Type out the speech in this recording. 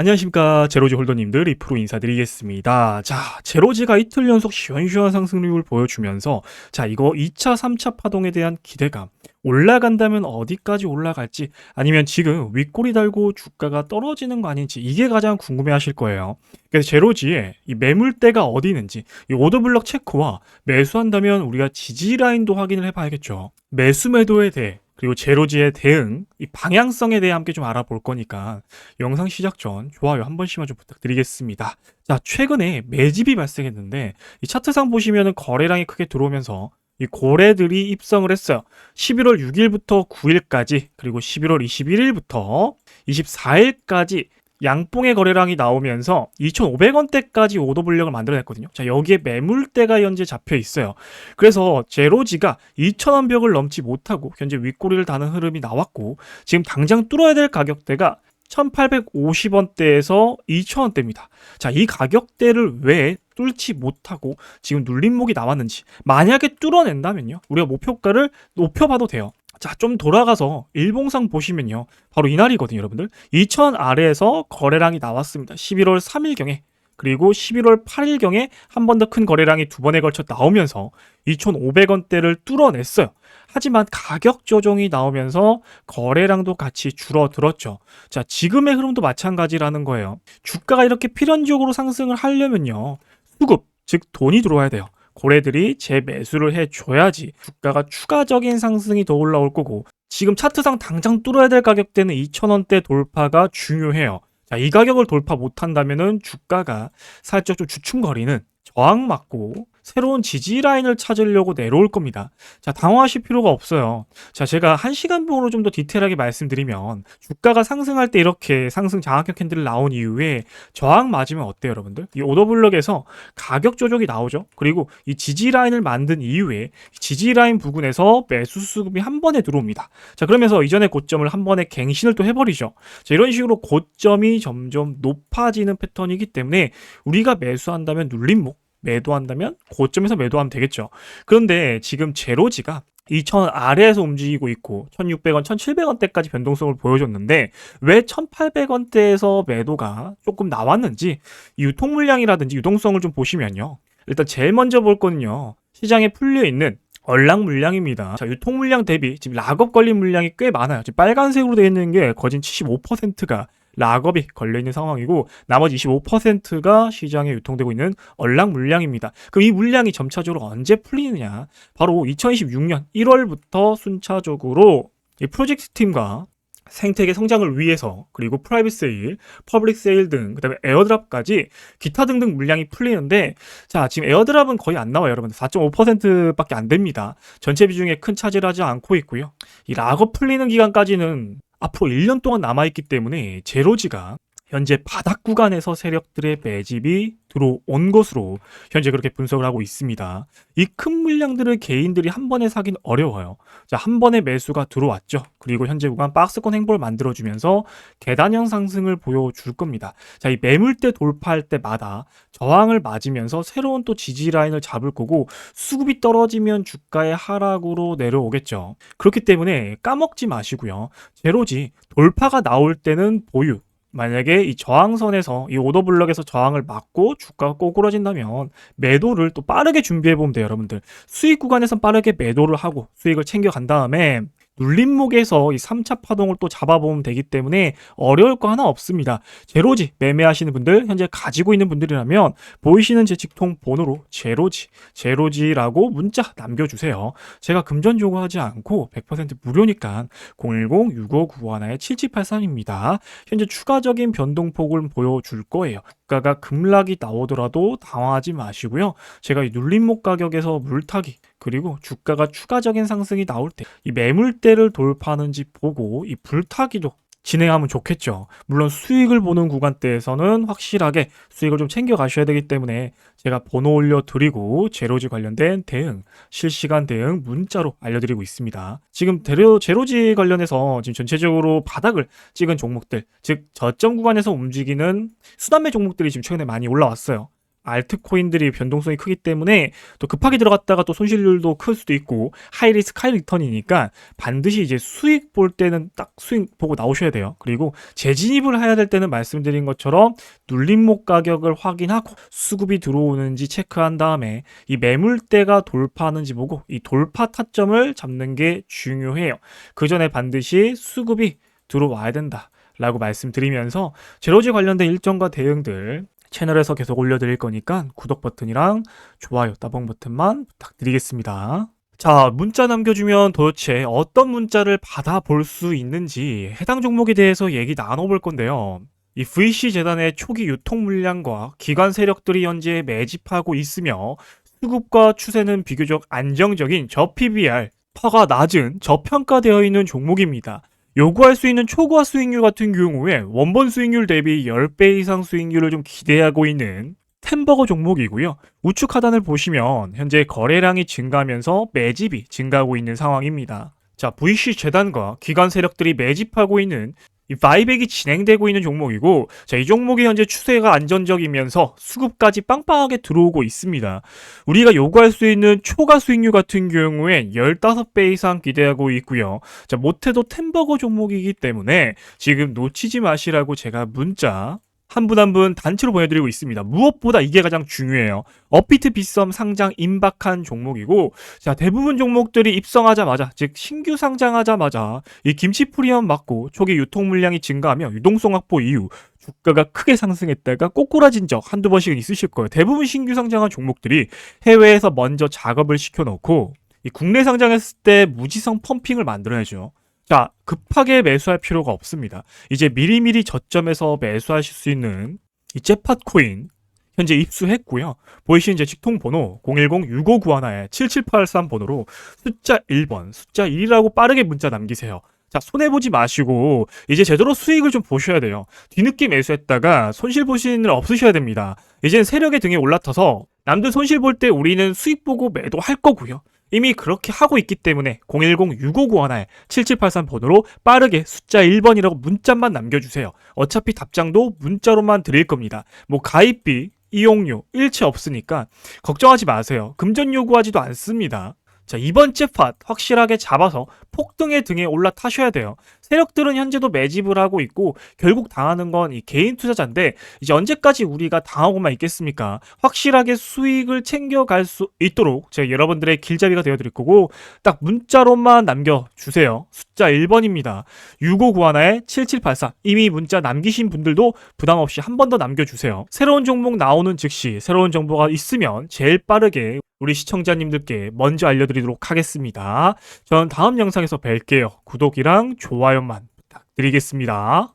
안녕하십니까 제로지 홀더님들 리프로 인사드리겠습니다. 자 제로지가 이틀 연속 시원시원 상승률을 보여주면서 자 이거 2차 3차 파동에 대한 기대감 올라간다면 어디까지 올라갈지 아니면 지금 윗꼬리 달고 주가가 떨어지는 거 아닌지 이게 가장 궁금해 하실 거예요. 그래서 제로지에 이 매물대가 어디 있는지 이 오더블럭 체크와 매수한다면 우리가 지지 라인도 확인을 해봐야겠죠. 매수 매도에 대해 그리고 제로지의 대응, 이 방향성에 대해 함께 좀 알아볼 거니까 영상 시작 전 좋아요 한 번씩만 좀 부탁드리겠습니다. 자, 최근에 매집이 발생했는데 이 차트상 보시면은 거래량이 크게 들어오면서 이 고래들이 입성을 했어요. 11월 6일부터 9일까지 그리고 11월 21일부터 24일까지 양봉의 거래량이 나오면서 2,500원대까지 오더 블럭을 만들어냈거든요. 자, 여기에 매물대가 현재 잡혀 있어요. 그래서 제로지가 2,000원 벽을 넘지 못하고 현재 윗꼬리를 다는 흐름이 나왔고 지금 당장 뚫어야 될 가격대가 1850원대에서 2000원대입니다. 자, 이 가격대를 왜 뚫지 못하고 지금 눌림목이 나왔는지 만약에 뚫어낸다면요. 우리가 목표가를 높여봐도 돼요. 자, 좀 돌아가서 일봉상 보시면요. 바로 이날이거든요, 여러분들. 2000 아래에서 거래량이 나왔습니다. 11월 3일경에. 그리고 11월 8일경에 한 번 더 큰 거래량이 두 번에 걸쳐 나오면서 2,500원대를 뚫어냈어요. 하지만 가격 조정이 나오면서 거래량도 같이 줄어들었죠. 자, 지금의 흐름도 마찬가지라는 거예요. 주가가 이렇게 필연적으로 상승을 하려면요. 수급, 즉 돈이 들어와야 돼요. 고래들이 재매수를 해줘야지 주가가 추가적인 상승이 더 올라올 거고 지금 차트상 당장 뚫어야 될 가격대는 2,000원대 돌파가 중요해요. 자, 이 가격을 돌파 못한다면 은 주가가 살짝 좀 주춤거리는 저항 맞고 새로운 지지 라인을 찾으려고 내려올 겁니다. 자, 당황하실 필요가 없어요. 자, 제가 한 시간 봉으로 좀 더 디테일하게 말씀드리면 주가가 상승할 때 이렇게 상승 장악형 캔들 나온 이후에 저항 맞으면 어때요, 여러분들? 이 오더블럭에서 가격 조정이 나오죠. 그리고 이 지지 라인을 만든 이후에 지지 라인 부근에서 매수 수급이 한 번에 들어옵니다. 자, 그러면서 이전의 고점을 한 번에 갱신을 또 해버리죠. 자, 이런 식으로 고점이 점점 높아지는 패턴이기 때문에 우리가 매수한다면 눌림목 매도한다면 고점에서 매도하면 되겠죠. 그런데 지금 제로지가 2,000원 아래에서 움직이고 있고 1,600원, 1,700원대까지 변동성을 보여줬는데 왜 1,800원대에서 매도가 조금 나왔는지 이 유통 물량이라든지 유동성을 좀 보시면요. 일단 제일 먼저 볼 거는요. 시장에 풀려 있는 얼락 물량입니다. 자, 유통 물량 대비 지금 락업 걸린 물량이 꽤 많아요. 지금 빨간색으로 되어 있는 게 거진 75%가 락업이 걸려있는 상황이고 나머지 25%가 시장에 유통되고 있는 얼락 물량입니다. 그럼 이 물량이 점차적으로 언제 풀리느냐? 바로 2026년 1월부터 순차적으로 이 프로젝트 팀과 생태계 성장을 위해서 그리고 프라이빗 세일, 퍼블릭 세일 등 그다음에 에어드랍까지 기타 등등 물량이 풀리는데 자 지금 에어드랍은 거의 안 나와요 여러분들 4.5%밖에 안 됩니다 전체 비중에 큰 차지를 하지 않고 있고요 이 락업 풀리는 기간까지는 앞으로 1년 동안 남아있기 때문에 제로지가 현재 바닥 구간에서 세력들의 매집이 들어온 것으로 현재 그렇게 분석을 하고 있습니다. 이 큰 물량들을 개인들이 한 번에 사긴 어려워요. 자, 한 번에 매수가 들어왔죠. 그리고 현재 구간 박스권 행보를 만들어주면서 계단형 상승을 보여줄 겁니다. 자, 이 매물대 돌파할 때마다 저항을 맞으면서 새로운 또 지지 라인을 잡을 거고 수급이 떨어지면 주가의 하락으로 내려오겠죠. 그렇기 때문에 까먹지 마시고요. 제로지 돌파가 나올 때는 보유, 만약에 이 저항선에서 이 오더블럭에서 저항을 막고 주가가 꼬꾸라진다면 매도를 또 빠르게 준비해 보면 돼요, 여러분들. 수익 구간에서 빠르게 매도를 하고 수익을 챙겨간 다음에 눌림목에서 이 3차 파동을 또 잡아보면 되기 때문에 어려울 거 하나 없습니다. 제로지 매매하시는 분들, 현재 가지고 있는 분들이라면 보이시는 제 직통 번호로 제로지, 제로지라고 문자 남겨주세요. 제가 금전 요구하지 않고 100% 무료니까 010-6591-7783입니다. 현재 추가적인 변동폭을 보여줄 거예요. 주가가 급락이 나오더라도 당황하지 마시고요. 제가 이 눌림목 가격에서 물타기 그리고 주가가 추가적인 상승이 나올 때 이 매물대를 돌파하는지 보고 이 불타기도 진행하면 좋겠죠. 물론 수익을 보는 구간대에서는 확실하게 수익을 좀 챙겨 가셔야 되기 때문에 제가 번호 올려드리고 제로지 관련된 대응, 실시간 대응 문자로 알려드리고 있습니다. 지금 대로 제로지 관련해서 지금 전체적으로 바닥을 찍은 종목들, 즉 저점 구간에서 움직이는 수단매 종목들이 지금 최근에 많이 올라왔어요. 알트코인들이 변동성이 크기 때문에 또 급하게 들어갔다가 또 손실률도 클 수도 있고 하이리스크 하이 리턴이니까 반드시 이제 수익 볼 때는 딱 수익 보고 나오셔야 돼요. 그리고 재진입을 해야 될 때는 말씀드린 것처럼 눌림목 가격을 확인하고 수급이 들어오는지 체크한 다음에 이 매물대가 돌파하는지 보고 이 돌파 타점을 잡는 게 중요해요. 그 전에 반드시 수급이 들어와야 된다. 라고 말씀드리면서 제로지 관련된 일정과 대응들 채널에서 계속 올려드릴 거니까 구독 버튼이랑 좋아요, 따봉 버튼만 부탁드리겠습니다. 자, 문자 남겨주면 도대체 어떤 문자를 받아볼 수 있는지 해당 종목에 대해서 얘기 나눠볼 건데요. 이 VC 재단의 초기 유통 물량과 기관 세력들이 현재 매집하고 있으며 수급과 추세는 비교적 안정적인 저 PBR, 퍼가 낮은 저평가되어 있는 종목입니다. 요구할 수 있는 초과 수익률 같은 경우에 원본 수익률 대비 10배 이상 수익률을 좀 기대하고 있는 템버거 종목이고요. 우측 하단을 보시면 현재 거래량이 증가하면서 매집이 증가하고 있는 상황입니다. 자, VC 재단과 기관 세력들이 매집하고 있는 이 바이백이 진행되고 있는 종목이고, 자, 이 종목이 현재 추세가 안전적이면서 수급까지 빵빵하게 들어오고 있습니다. 우리가 요구할 수 있는 초과 수익률 같은 경우에 15배 이상 기대하고 있고요. 자, 못해도 템버거 종목이기 때문에 지금 놓치지 마시라고 제가 문자 한 분 한 분 단체로 보내드리고 있습니다. 무엇보다 이게 가장 중요해요. 업비트 빗썸 상장 임박한 종목이고, 자, 대부분 종목들이 입성하자마자, 즉, 신규 상장하자마자, 이 김치 프리엄 맞고 초기 유통 물량이 증가하며 유동성 확보 이후 주가가 크게 상승했다가 꼬꾸라진 적 한두 번씩은 있으실 거예요. 대부분 신규 상장한 종목들이 해외에서 먼저 작업을 시켜놓고, 이 국내 상장했을 때 무지성 펌핑을 만들어야죠. 자, 급하게 매수할 필요가 없습니다. 이제 미리미리 저점에서 매수하실 수 있는 이 jet팟 코인 현재 입수했고요. 보이시는 제 직통 번호 010-6591-7783 번호로 숫자 1번, 숫자 1이라고 빠르게 문자 남기세요. 자, 손해보지 마시고, 이제 제대로 수익을 좀 보셔야 돼요. 뒤늦게 매수했다가 손실 보시는 일 없으셔야 됩니다. 이젠 세력의 등에 올라타서 남들 손실 볼 때 우리는 수익 보고 매도할 거고요. 이미 그렇게 하고 있기 때문에 010-6591-7783 번호로 빠르게 숫자 1번이라고 문자만 남겨주세요. 어차피 답장도 문자로만 드릴 겁니다. 뭐 가입비, 이용료, 일체 없으니까 걱정하지 마세요. 금전 요구하지도 않습니다. 자, 이번 잽팟 확실하게 잡아서 폭등의 등에 올라타셔야 돼요. 세력들은 현재도 매집을 하고 있고 결국 당하는 건 이 개인 투자자인데 이제 언제까지 우리가 당하고만 있겠습니까? 확실하게 수익을 챙겨갈 수 있도록 제가 여러분들의 길잡이가 되어드릴 거고 딱 문자로만 남겨주세요. 숫자 1번입니다. 6591-7784 이미 문자 남기신 분들도 부담 없이 한 번 더 남겨주세요. 새로운 종목 나오는 즉시 새로운 정보가 있으면 제일 빠르게 우리 시청자님들께 먼저 알려드리도록 하겠습니다. 전 다음 영상에서 뵐게요. 구독이랑 좋아요만 부탁드리겠습니다.